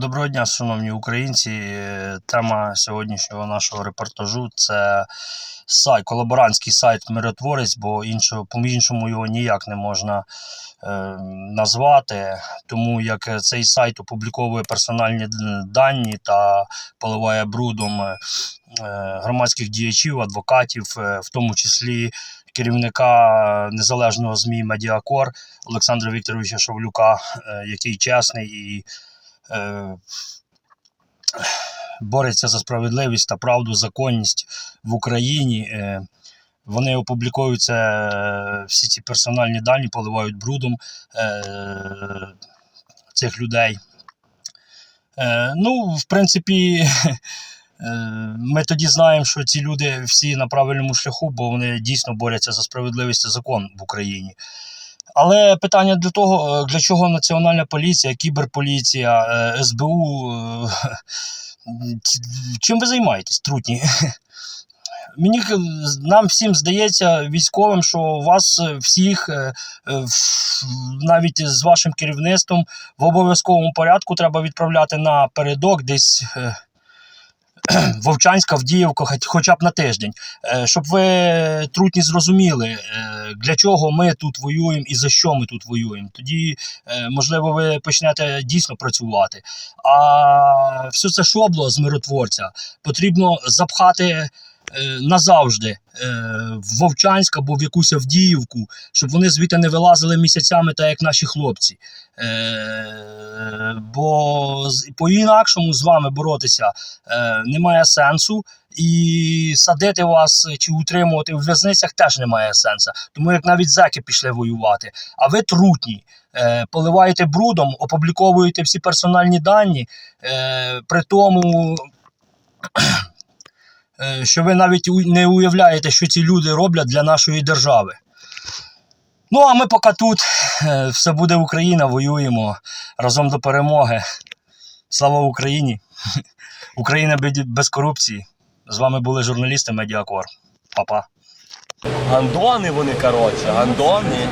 Доброго дня, шановні українці. Е, Тема сьогоднішнього нашого репортажу це сайт, колаборантський сайт Миротворець, бо іншого, по-іншому його ніяк не можна е, назвати, тому як цей сайт опубліковує персональні дані та поливає брудом е, громадських діячів, адвокатів, е, в тому числі керівника незалежного ЗМІ Медіакор Олександра Вікторовича Шавлюка, е, який чесний і бореться за справедливість та правду, законність в Україні. Е, Вони опубліковуються е, всі ці персональні дані, поливають брудом е, цих людей. Е, Ну, в принципі, е, ми тоді знаємо, що ці люди всі на правильному шляху, бо вони дійсно борються за справедливість та закон в Україні. Але питання для того, е, для чого Національна поліція, кіберполіція, е, СБУ. е, Чим ви займаєтесь, трутні? Мені нам всім здається, військовим, що вас всіх, навіть з вашим керівництвом, в обов'язковому порядку треба відправляти на передок десь. Вовчанська, Авдіївка, хоча б на тиждень, Е, щоб ви трутні зрозуміли, е, для чого ми тут воюємо і за що ми тут воюємо. Тоді, е, можливо, ви почнете дійсно працювати. А все це шобло з миротворця потрібно запхати назавжди в Вовчанськ або в якусь Авдіївку, щоб вони звідти не вилазили місяцями, так як наші хлопці. По-інакшому з вами боротися е, немає сенсу. І садити вас чи утримувати в в'язницях теж немає сенсу. Тому як навіть зеки пішли воювати. А ви трутні, е, поливаєте брудом, опубліковуєте всі персональні дані, е, при тому, е, що ви навіть не уявляєте, що ці люди роблять для нашої держави. Ну, а ми поки тут, все буде Україна, воюємо разом до перемоги. Слава Україні! Україна без корупції. З вами були журналісти Медіакор. Па-па. Гандони вони, коротше, гандони.